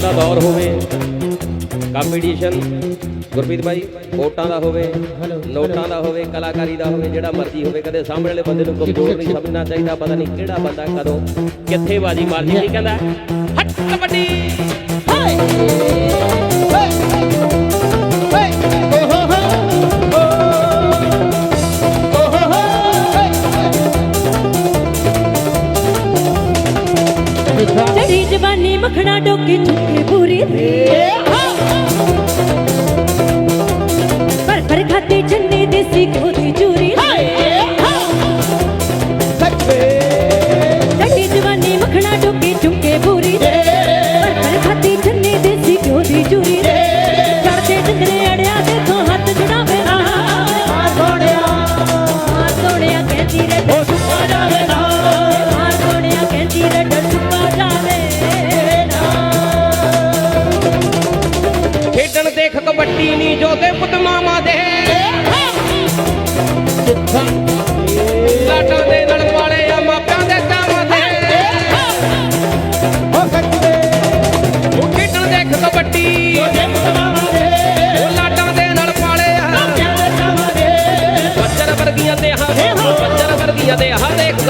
ਦਾ ਦੌਰ ਹੋਵੇ ਕੰਪੀਟੀਸ਼ਨ ਗੁਰਪ੍ਰੀਤ ਭਾਈ ਵੋਟਾਂ ਦਾ ਹੋਵੇ ਨੋਟਾਂ ਦਾ ਹੋਵੇ ਕਲਾਕਾਰੀ ਦਾ ਹੋਵੇ ਜਿਹੜਾ ਮਰਜ਼ੀ ਹੋਵੇ ਕਦੇ ਸਾਹਮਣੇ ਵਾਲੇ ਬੰਦੇ ਨੂੰ ਕਮਜ਼ੋਰ ਨਹੀਂ ਸਮਝਣਾ ਚਾਹੀਦਾ ਪਤਾ ਨਹੀਂ ਕਿਹੜਾ ਬੰਦਾ ਕਦੋਂ ਕਿੱਥੇ ਬਾਜੀ ਮਾਰ ਜੀ ਕੀ ਕਹਿੰਦਾ ਹੱਟ ਕਬੱਡੀ!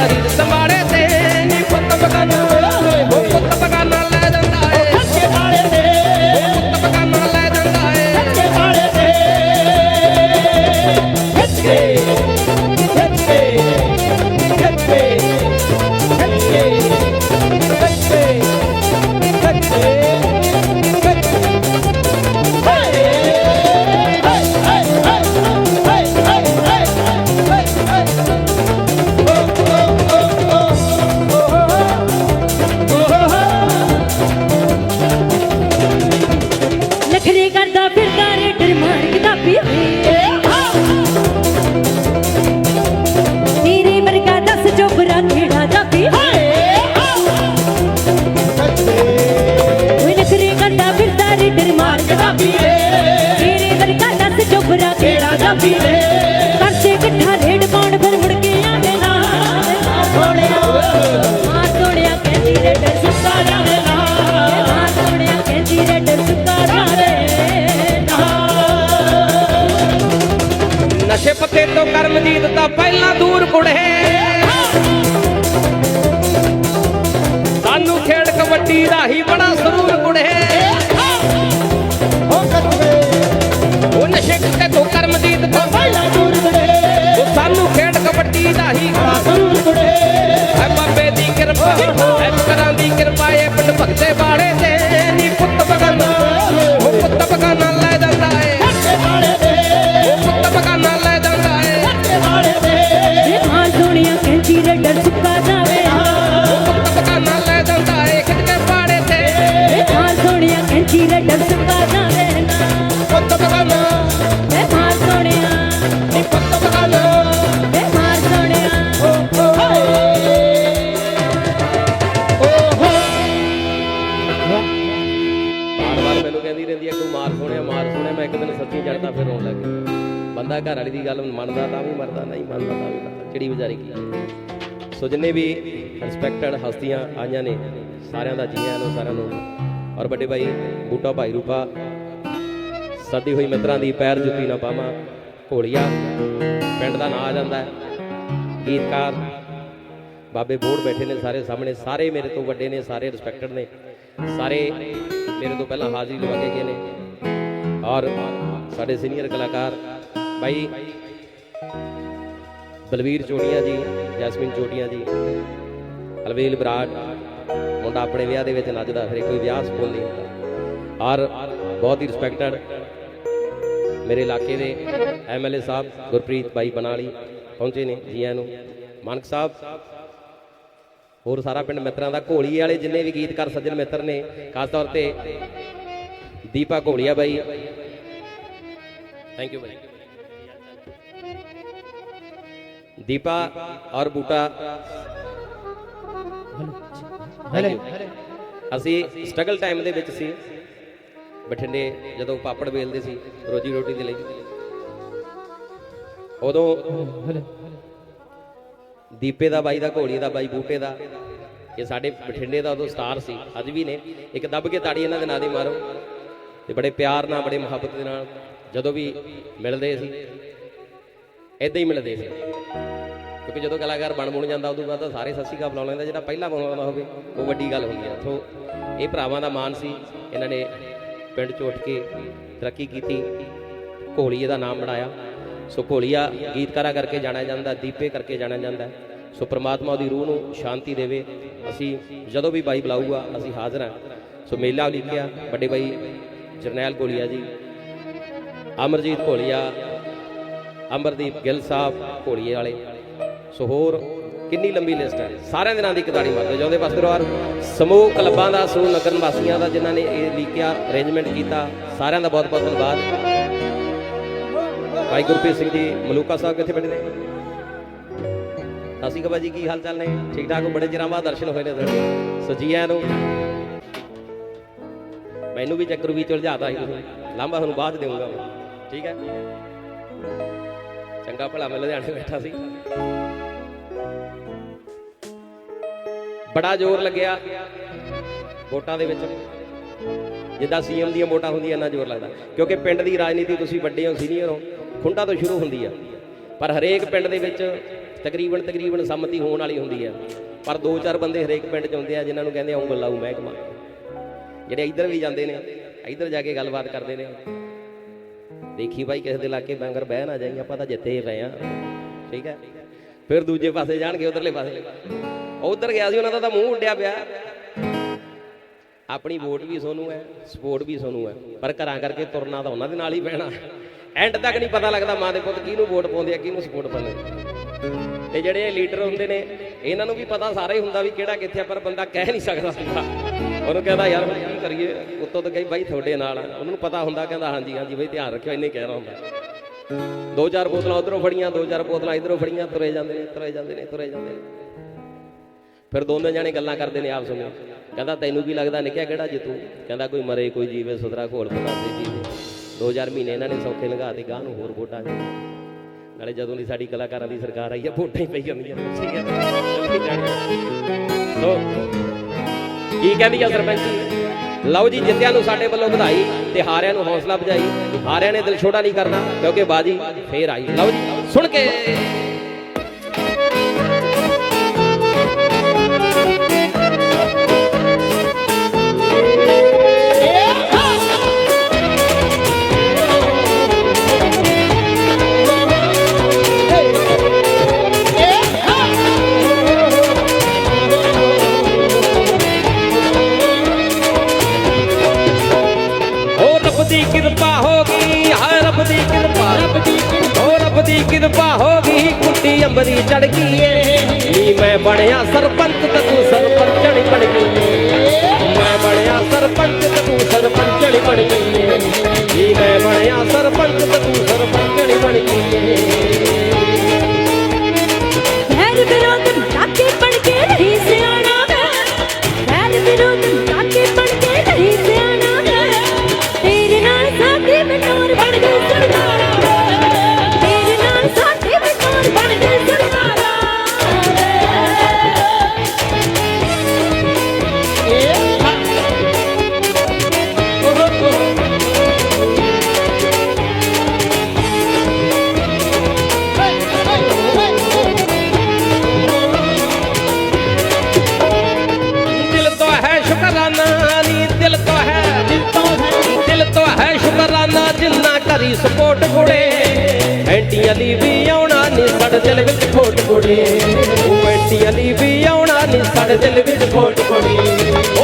somebody to somebody. ਚੋਬਰਾ ਕਿਹੜਾ ਜਾਪੀ ਕਰਸੇ ਇਕੱਠਾ ਰੇਡ ਪਾਉਣ ਫਿਰ ਮੁੜ ਕੇ ਆਵੇ ਨਾ ਸੋਹਣਿਆ ਮਾਂ ਸੋਹਣਿਆ ਕਹਿੰਦੀ ਰੇਡਰ ਸੁੱਕਾ ਜਾਵੇ ਨਾ ਮਾਂ ਸੋਹਣਿਆ ਕਹਿੰਦੀ ਰੇਡਰ ਸੁੱਕਾ ਜਾਵੇ ਨਾ ਨਸ਼ੇ ਪੱਤੇ ਤੋਂ ਕਰਮਜੀਤ ਤਾਂ ਪਹਿਲਾਂ ਦੂਰ ਕੁੜੇ। ਸਾਨੂੰ ਖੇਡ ਕਬੱਡੀ ਦਾ ਹੀ ਬੰਦਾ ਘਰ ਵਾਲੀ ਦੀ ਗੱਲ ਮੰਨਦਾ ਤਾਂ ਵੀ ਮਰਦਾ ਨਹੀਂ ਮੰਨਦਾ ਤਾਂ ਵੀ ਮਰਦਾ ਚਿੜੀ ਵਿਚਾਰੀ ਕੀ ਸੋ ਜਿੰਨੇ ਵੀ ਰਿਸਪੈਕਟਡ ਹਸਤੀਆਂ ਆਈਆਂ ਨੇ, ਸਾਰਿਆਂ ਦਾ ਜੀਆਂ ਨੂੰ, ਸਾਰਿਆਂ ਨੂੰ। ਔਰ ਵੱਡੇ ਭਾਈ, ਬੂਟਾ ਭਾਈ ਰੂਪਾ, ਸੱਦੀ ਹੋਈ ਮਿੱਤਰਾਂ ਦੀ ਪੈਰ ਜੁੱਤੀ ਨਾ ਪਾਵਾਂ, ਘੋੜੀਆ, ਪਿੰਡ ਦਾ ਨਾਂ ਆ ਜਾਂਦਾ ਗੀਤਕਾਰ, ਬਾਬੇ ਬੋੜ ਬੈਠੇ ਨੇ ਸਾਰੇ ਸਾਹਮਣੇ, ਸਾਰੇ ਮੇਰੇ ਤੋਂ ਵੱਡੇ ਨੇ, ਸਾਰੇ ਰਿਸਪੈਕਟਡ ਨੇ, ਸਾਰੇ ਮੇਰੇ ਤੋਂ ਪਹਿਲਾਂ ਹਾਜ਼ਰੀ ਲਵਾ ਕੇ ਗਏ ਨੇ। ਔਰ ਸਾਡੇ ਸੀਨੀਅਰ ਕਲਾਕਾਰ, ਭਾਈ ਬਲਵੀਰ ਚੋਟੀਆਂ ਜੀ, ਜੈਸਮਿਨ ਚੋਟੀਆਂ ਜੀ ਅਲਵੇਲ ਬਰਾੜ, ਮੁੰਡਾ ਆਪਣੇ ਵਿਆਹ ਦੇ ਵਿੱਚ ਨੱਚਦਾ, ਫਿਰ ਕੋਈ ਵਿਆਹ ਸਕੂਲ ਨਹੀਂ ਹੁੰਦਾ। ਔਰ ਬਹੁਤ ਹੀ ਰਿਸਪੈਕਟਡ ਮੇਰੇ ਇਲਾਕੇ ਦੇ ਐਮਐਲਏ ਸਾਹਿਬ, ਗੁਰਪ੍ਰੀਤ ਬਾਈ ਬਨਾਲੀ ਪਹੁੰਚੇ ਨੇ ਜੀਆਂ ਨੂੰ। ਮਾਨਕ ਸਾਹਿਬ, ਹੋਰ ਸਾਰਾ ਪਿੰਡ ਮਿੱਤਰਾਂ ਦਾ ਘੋਲੀ ਵਾਲੇ ਜਿੰਨੇ ਵੀ ਗੀਤਕਾਰ ਸੱਜਣ ਮਿੱਤਰ ਨੇ, ਖਾਸ ਤੌਰ ਤੇ ਦੀਪਾ ਘੋਲੀਆ ਬਾਈ। ਥੈਂਕ ਯੂ ਬਾਈ। ਦੀਪਾ ਔਰ ਬੂਟਾ Thank you. ਅਸੀਂ ਸਟਰਗਲ ਟਾਈਮ ਦੇ ਵਿੱਚ ਸੀ ਬਠਿੰਡੇ ਜਦੋਂ ਪਾਪੜ ਵੇਲਦੇ ਸੀ ਰੋਜੀ ਰੋਟੀ ਦੇ ਲਈ ਉਦੋਂ ਦੀਪੇ ਦਾ ਬਾਈ ਦਾ ਘੋੜੀ ਦਾ ਬਾਈ ਬੂਟੇ ਦਾ ਇਹ ਸਾਡੇ ਬਠਿੰਡੇ ਦਾ ਉਦੋਂ ਸਟਾਰ ਸੀ ਅੱਜ ਵੀ ਨੇ ਇੱਕ ਦੱਬ ਕੇ ਤਾੜੀ ਇਹਨਾਂ ਦੇ ਨਾਂ ਦੀ ਮਾਰੋ ਤੇ ਬੜੇ ਪਿਆਰ ਨਾਲ ਬੜੇ ਮੁਹੱਬਤ ਦੇ ਨਾਲ ਜਦੋਂ ਵੀ ਮਿਲਦੇ ਸੀ ਇਦਾਂ ਹੀ ਮਿਲਦੇ ਸੀ ਕਿਉਂਕਿ ਜਦੋਂ ਕਲਾਕਾਰ ਬਣ ਬੁਣ ਜਾਂਦਾ, ਉਦੋਂ ਬਾਅਦ ਤਾਂ ਸਾਰੇ ਸਤਿ ਸ਼੍ਰੀ ਅਕਾਲ ਬੁਲਾ ਲੈਂਦਾ ਜਿਹੜਾ ਪਹਿਲਾਂ ਬੁਲਾਉਂਦਾ ਹੋਵੇ, ਉਹ ਵੱਡੀ ਗੱਲ ਹੁੰਦੀ ਹੈ ਸੋ ਇਹ ਭਰਾਵਾਂ ਦਾ ਮਾਣ ਸੀ, ਇਹਨਾਂ ਨੇ ਪਿੰਡ ਚ ਉੱਠ ਕੇ ਤਰੱਕੀ ਕੀਤੀ, ਘੋਲੀਏ ਦਾ ਨਾਮ ਬਣਾਇਆ। ਸੋ ਘੋਲੀਆ ਗੀਤਕਾਰਾ ਕਰਕੇ ਜਾਣਿਆ ਜਾਂਦਾ, ਦੀਪੇ ਕਰਕੇ ਜਾਣਿਆ ਜਾਂਦਾ। ਸੋ ਪ੍ਰਮਾਤਮਾ ਉਹਦੀ ਰੂਹ ਨੂੰ ਸ਼ਾਂਤੀ ਦੇਵੇ। ਅਸੀਂ ਜਦੋਂ ਵੀ ਬਾਈ ਬੁਲਾਊਗਾ, ਅਸੀਂ ਹਾਜ਼ਰ ਹਾਂ। ਸੋ ਮੇਲਾ ਲਿਖਿਆ ਵੱਡੇ ਬਾਈ ਜਰਨੈਲ ਘੋਲੀਆ ਜੀ, ਅਮਰਜੀਤ ਘੋਲੀਆ ਅਮਰਦੀਪ ਗਿੱਲ ਸਾਹਿਬ ਘੋਲੀਏ ਵਾਲੇ। ਸੋ ਹੋਰ ਕਿੰਨੀ ਲੰਬੀ ਲਿਸਟ ਹੈ। ਸਾਰਿਆਂ ਦੇ ਨਾਂ ਦੀ ਕਿਤਾੜੀ ਮਾਰਦੇ ਜਾਉਂਦੇ ਪਾਸ ਪਰਿਵਾਰ, ਸਮੂਹ ਕਲੱਬਾਂ ਦਾ, ਸਮੂਹ ਨਗਰ ਨਿਵਾਸੀਆਂ ਦਾ ਜਿਨ੍ਹਾਂ ਨੇ ਇਹ ਲਿਖਿਆ ਅਰੇਂਜਮੈਂਟ ਕੀਤਾ, ਸਾਰਿਆਂ ਦਾ ਬਹੁਤ ਬਹੁਤ ਧੰਨਵਾਦ। ਭਾਈ ਗੁਰਪ੍ਰੀਤ ਸਿੰਘ ਜੀ, ਮਲੂਕਾ ਸਾਹਿਬ ਕਿੱਥੇ ਬੈਠੇ ਨੇ? ਅਸੀਂ ਕਬਾ ਜੀ ਕੀ ਹਾਲ ਚਾਲ ਨੇ? ਠੀਕ ਠਾਕ ਬੜੇ ਚਿਰਾਂ ਬਾਅਦ ਦਰਸ਼ਨ ਹੋਏ ਨੇ ਤੁਹਾਡੇ। ਸੋ ਜੀ ਆਇਆਂ ਨੂੰ, ਮੈਨੂੰ ਵੀ ਚੱਕਰ ਵੀ ਉਲਝਾਤਾ ਸੀ ਤੁਸੀਂ। ਲਾਂਭਾ ਤੁਹਾਨੂੰ ਬਾਅਦ 'ਚ ਦੇਵਾਂਗਾ ਠੀਕ ਹੈ? ਚੰਗਾ ਭਲਾ ਮੈਂ ਲੁਧਿਆਣੇ ਬੈਠਾ ਸੀ। ਬੜਾ ਜ਼ੋਰ ਲੱਗਿਆ ਵੋਟਾਂ ਦੇ ਵਿੱਚ। ਜਿੱਦਾਂ ਸੀਐਮ ਦੀਆਂ ਵੋਟਾਂ ਹੁੰਦੀਆਂ, ਇੰਨਾ ਜ਼ੋਰ ਲੱਗਦਾ। ਕਿਉਂਕਿ ਪਿੰਡ ਦੀ ਰਾਜਨੀਤੀ ਤੁਸੀਂ ਵੱਡੇ ਹੋ, ਸੀਨੀਅਰ ਹੋ, ਖੁੰਡਾ ਤੋਂ ਸ਼ੁਰੂ ਹੁੰਦੀ ਆ। ਪਰ ਹਰੇਕ ਪਿੰਡ ਦੇ ਵਿੱਚ ਤਕਰੀਬਨ ਤਕਰੀਬਨ ਸੰਮਤੀ ਹੋਣ ਵਾਲੀ ਹੁੰਦੀ ਆ। ਪਰ ਦੋ ਚਾਰ ਬੰਦੇ ਹਰੇਕ ਪਿੰਡ 'ਚ ਆਉਂਦੇ ਆ, ਜਿਨ੍ਹਾਂ ਨੂੰ ਕਹਿੰਦੇ ਆ ਉਂਗਲ ਲਾਊ ਮਹਿਕਮਾ। ਜਿਹੜੇ ਇੱਧਰ ਵੀ ਜਾਂਦੇ ਨੇ, ਇੱਧਰ ਜਾ ਕੇ ਗੱਲਬਾਤ ਕਰਦੇ ਨੇ। ਦੇਖੀ ਭਾਈ ਕਿਸੇ ਦੇ ਇਲਾਕੇ ਬੈਂਗਰ ਬਹਿ ਨਾ ਜਾਈਂ, ਆਪਾਂ ਤਾਂ ਜਿੱਤੇ ਹੀ ਪਏ ਆ ਠੀਕ ਹੈ? ਫਿਰ ਦੂਜੇ ਪਾਸੇ ਜਾਣਗੇ, ਉਧਰਲੇ ਪਾਸੇ। ਉਧਰ ਗਿਆ ਸੀ, ਉਹਨਾਂ ਦਾ ਤਾਂ ਮੂੰਹ ਉੱਡਿਆ ਪਿਆ। ਆਪਣੀ ਵੋਟ ਵੀ ਸੋਨੂੰ ਹੈ, ਸਪੋਰਟ ਵੀ ਸੋਨੂੰ ਹੈ, ਪਰ ਘਰਾਂ ਕਰਕੇ ਤੁਰਨਾ ਤਾਂ ਉਹਨਾਂ ਦੇ ਨਾਲ ਹੀ ਪੈਣਾ। ਐਂਡ ਤੱਕ ਨਹੀਂ ਪਤਾ ਲੱਗਦਾ ਮਾਂ ਦੇ ਪੁੱਤ ਕਿਹਨੂੰ ਵੋਟ ਪਾਉਂਦੇ ਆ, ਕਿਹਨੂੰ ਸਪੋਰਟ ਪਾਉਂਦੇ ਤੇ ਜਿਹੜੇ ਲੀਡਰ ਹੁੰਦੇ ਨੇ, ਇਹਨਾਂ ਨੂੰ ਵੀ ਪਤਾ ਸਾਰਾ ਹੀ ਹੁੰਦਾ ਵੀ ਕਿਹੜਾ ਕਿੱਥੇ ਆ, ਪਰ ਬੰਦਾ ਕਹਿ ਨਹੀਂ ਸਕਦਾ ਹੁੰਦਾ। ਉਹਨੂੰ ਕਹਿੰਦਾ, ਯਾਰ ਹੁਣ ਕੀ ਕਰੀਏ? ਉੱਤੋਂ ਤਾਂ ਕਹੀ, ਬਾਈ ਤੁਹਾਡੇ ਨਾਲ ਉਹਨਾਂ ਨੂੰ ਪਤਾ ਹੁੰਦਾ, ਕਹਿੰਦਾ, ਹਾਂਜੀ ਹਾਂਜੀ ਬਾਈ, ਧਿਆਨ ਰੱਖਿਓ, ਇੰਨੇ ਕਹਿਣਾ ਹੁੰਦਾ। ਦੋ ਚਾਰ ਬੋਤਲਾਂ ਉਧਰੋਂ ਫੜੀਆਂ, ਦੋ ਚਾਰ ਬੋਤਲਾਂ ਇਧਰੋਂ ਫੜੀਆਂ, ਤੁਰੇ ਜਾਂਦੇ ਨੇ, ਤੁਰੇ ਜਾਂਦੇ ਨੇ, ਤੁਰੇ ਜਾਂਦੇ ਨੇ। ਫਿਰ ਦੋਨੋਂ ਜਾਣੇ ਗੱਲਾਂ ਕਰਦੇ ਨੇ ਆਪਸ ਵਿੱਚ। ਕਹਿੰਦਾ, ਤੈਨੂੰ ਕੀ ਲੱਗਦਾ ਨਿਕਿਆ ਕਿਹੜਾ ਜਿੱਤੂ ਕਹਿੰਦਾ, ਕੋਈ ਮਰੇ ਕੋਈ ਜੀਵੇ ਸੁਧਰਾ ਘੋਲ ਪਤਾਸੇ ਜੀਵੇ। 2000 ਮਹੀਨੇ ਇਹਨਾਂ ਨੇ ਸੌਖੇ ਲੰਘਾ ਤੇ ਗਾਹ ਨੂੰ ਹੋਰ ਵੋਟਾਂ ਦੇ ਨਾਲੇ ਜਦੋਂ ਦੀ ਸਾਡੀ ਕਲਾਕਾਰਾਂ ਦੀ ਸਰਕਾਰ ਆਈ ਆ, ਵੋਟਾਂ ਹੀ ਪਈ ਜਾਂਦੀਆਂ ਠੀਕ ਹੈ। ਸੋ ਕੀ ਕਹਿੰਦੀ ਆ ਸਰਪੰਚ? ਲਓ ਜੀ, ਜਿੱਤਿਆਂ ਨੂੰ ਸਾਡੇ ਵੱਲੋਂ ਵਧਾਈ ਤੇ ਹਾਰਿਆਂ ਨੂੰ ਹੌਸਲਾ ਵਜਾਈ ਹਾਰਿਆਂ ਨੇ ਦਿਲ ਛੋਟਾ ਨਹੀਂ ਕਰਨਾ, ਕਿਉਂਕਿ ਬਾਜੀ ਫੇਰ ਆਈ। ਲਓ ਜੀ, ਸੁਣ ਕੇ। ਬਣਿਆ ਸਰਪੰਚ ਤੇ ਤੂੰ ਸਰਪੰਚਣੀ ਬਣ ਗਈ ਮੈਂ ਬਣਿਆ ਸਰਪੰਚ ਤੇ ਤੂੰ ਸਰਪੰਚਣੀ ਬਣ ਗਈ ਮੈਂ ਬਣਿਆ ਸਰਪੰਚ ਤੇ ਤੂੰ ਜਿੰਨਾ ਕਰੀ ਸਪੋਰਟ ਕੁੜੇ। ਐਂਟੀਆਂ ਲਈ ਵੀ ਆਉਣਾ ਨੀ ਸਾਡੇ ਦਿਲ ਵਿੱਚ ਫੋਟ ਕੁੜੇ। ਉਹ ਐਂਟੀਆਂ ਲਈ ਵੀ ਆਉਣਾ ਨੀ ਸਾਡੇ ਦਿਲ ਵਿੱਚ ਫੋਟ ਕੁੜੇ।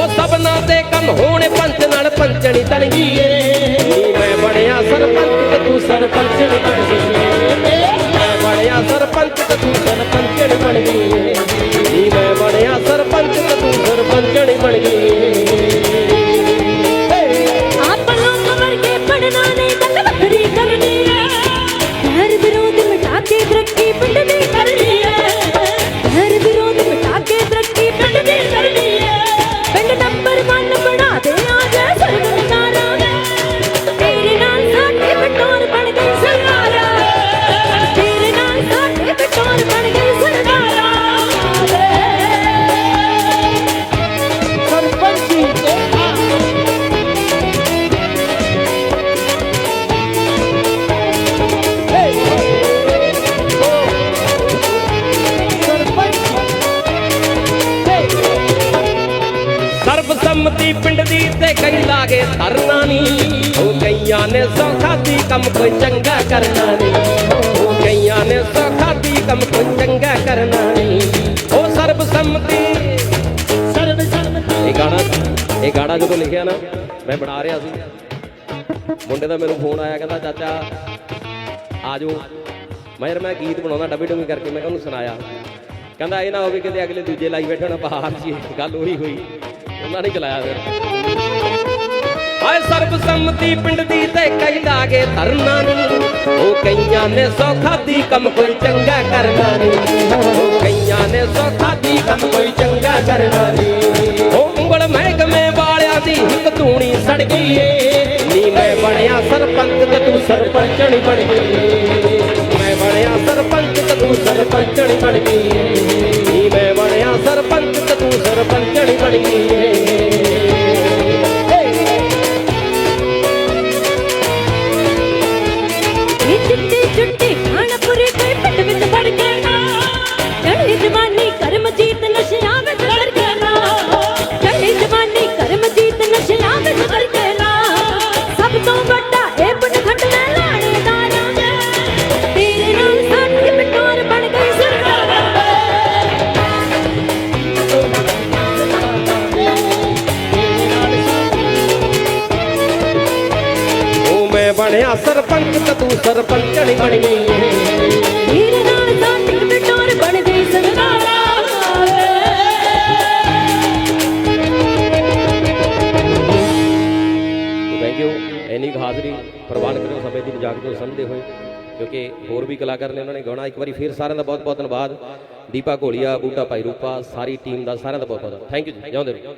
ਧਰਨਾ ਨਹੀਂ ਉਹ ਕਈਆਂ ਨੇ ਸੌਖਾਤੀ ਕੰਮ ਕੋਈ ਚੰਗਾ ਕਰਨਾ ਨਹੀਂ ਉਹ ਕਈਆਂ ਨੇ ਸੌਖਾਤੀ ਕੰਮ ਕੋਈ ਚੰਗਾ ਕਰਨਾ ਨਹੀਂ ਉਹ ਸਰਬਸੰਮਤੀ ਸਰਬ ਸਰਬਤੀ ਇਹ ਗਾਣਾ ਇਹ ਗਾਣਾ ਜਦੋਂ ਲਿਖਿਆ ਨਾ ਮੈਂ ਬਣਾ ਰਿਹਾ ਸੀ। ਮੁੰਡੇ ਦਾ ਮੈਨੂੰ ਫੋਨ ਆਇਆ ਕਹਿੰਦਾ ਚਾਚਾ ਆ ਜਾਓ ਮੈਂ ਯਾਰ ਮੈਂ ਗੀਤ ਬਣਾਉਣਾ ਡੱਬੀ ਡੁੱਬੀ ਕਰਕੇ ਮੈਂ ਉਹਨੂੰ ਸੁਣਾਇਆ। ਕਹਿੰਦਾ ਇਹ ਨਾ ਹੋਵੇ ਕਿਤੇ ਅਗਲੇ ਦੂਜੇ ਲਾਈ ਬੈਠੇ ਹੋਣ ਬਾਹਰ ਜੀ ਗੱਲ ਉਹੀ ਹੋਈ। ਉਹਨਾਂ ਨੇ ਚਲਾਇਆ ਫਿਰ। ਹਾਏ ਸਰਬਸੰਮਤੀ ਪਿੰਡ ਦੀ ਤੇ ਕਈ ਲਾਗੇ ਧਰਨਾ ਨਹੀਂ। ਉਹ ਕਈਆਂ ਨੇ ਸੌਖਾਦੀ ਕੰਮ ਕੋਈ ਚੰਗਾ ਕਰਨਾ ਨਹੀਂ। ਉਹ ਕਈਆਂ ਨੇ ਸੌਖਾਦੀ ਕੰਮ ਕੋਈ ਚੰਗਾ ਕਰਨਾ ਨਹੀਂ। ਉਹ ਉਂਗਲ ਮਹਿਕਮੇ ਵਾਲਿਆਂ ਦੀ ਹਿੱਕ ਧੂਣੀ ਸੜ ਗਈ ਏ। ਨੀ ਮੈਂ ਬਣਿਆ ਸਰਪੰਚ ਤੇ ਤੂੰ ਸਰਪੰਚਣੀ ਬਣ ਗਈ ਮੈਂ ਬਣਿਆ ਸਰਪੰਚ ਤੇ ਤੂੰ ਸਰਪੰਚਣੀ ਬਣ ਗਈ ਏ। ਦੀ ਮਜ਼ਾਕ ਤੋਂ ਸਮਝਦੇ ਹੋਏ ਕਿਉਂਕਿ ਹੋਰ ਵੀ ਕਲਾਕਾਰ ਨੇ ਉਹਨਾਂ ਨੇ ਗਾਉਣਾ ਇੱਕ ਵਾਰੀ ਫੇਰ ਸਾਰਿਆਂ ਦਾ ਬਹੁਤ ਬਹੁਤ ਧੰਨਵਾਦ ਦੀਪਾ ਘੋਲੀਆ ਬੂਟਾ ਭਾਈ ਰੂਪਾ ਸਾਰੀ ਟੀਮ ਦਾ ਸਾਰਿਆਂ ਦਾ ਬਹੁਤ ਬਹੁਤ ਥੈਂਕ ਯੂ ਜੀ ਜਾਉਂਦੇ ਰਹੋ